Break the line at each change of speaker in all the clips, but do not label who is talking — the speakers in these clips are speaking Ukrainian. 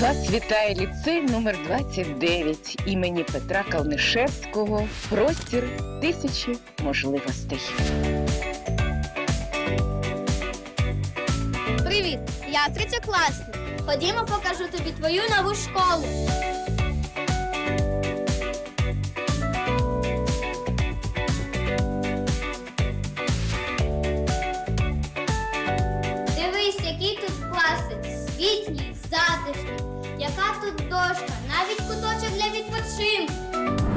Вас вітає ліцей номер 29 імені Петра Калнишевського. Простір тисячі можливостей.
Привіт, я третьокласник. Ходімо, покажу тобі твою нову школу. Дивись, які тут класи, світлі, затишні. Яка тут дошка, навіть куточок для відпочинку.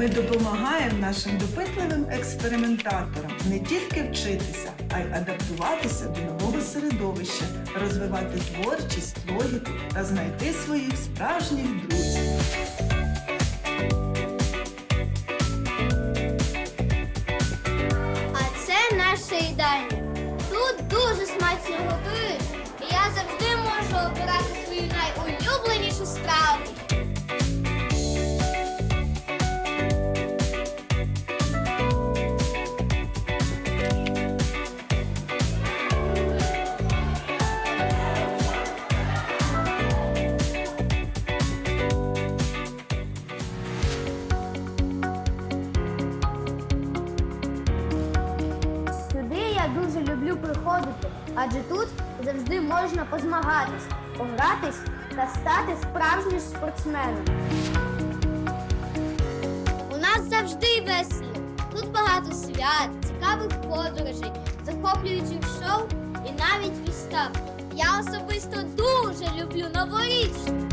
Ми допомагаємо нашим допитливим експериментаторам не тільки вчитися, а й адаптуватися до нового середовища, розвивати творчість, логіку та знайти своїх справжніх друзів.
А це наша їдальня. Тут дуже смачно готують, і я завжди можу обирати свою найулюбленішу дуже люблю приходити, адже тут завжди можна позмагатись, погратись та стати справжнім спортсменом. У нас завжди весело. Тут багато свят, цікавих подорожей, захоплюючих шоу і навіть вістав. Я особисто дуже люблю новорічну.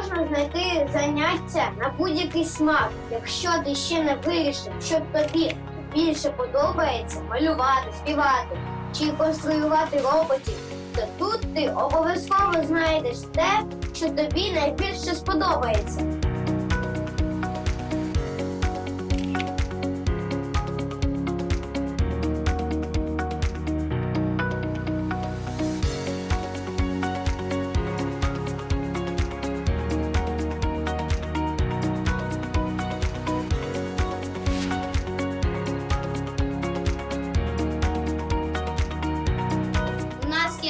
Можна знайти заняття на будь-який смак, якщо ти ще не вирішив, що тобі більше подобається малювати, співати чи конструювати роботів, то тут ти обов'язково знайдеш те, що тобі найбільше сподобається.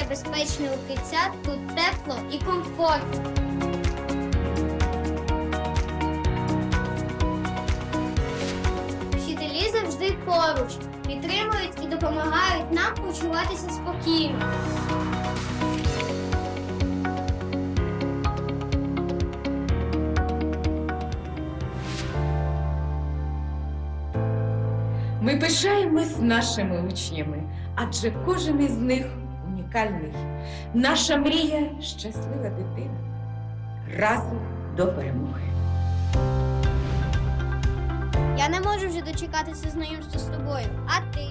Є безпечне укриття, тут тепло і комфортно. Вчителі завжди поруч, підтримують і допомагають нам почуватися спокійно.
Ми пишаємось нашими учнями, адже кожен із них унікальний. Наша мрія щаслива дитина. Разом до перемоги.
Я не можу вже дочекатися знайомства з тобою. А ти?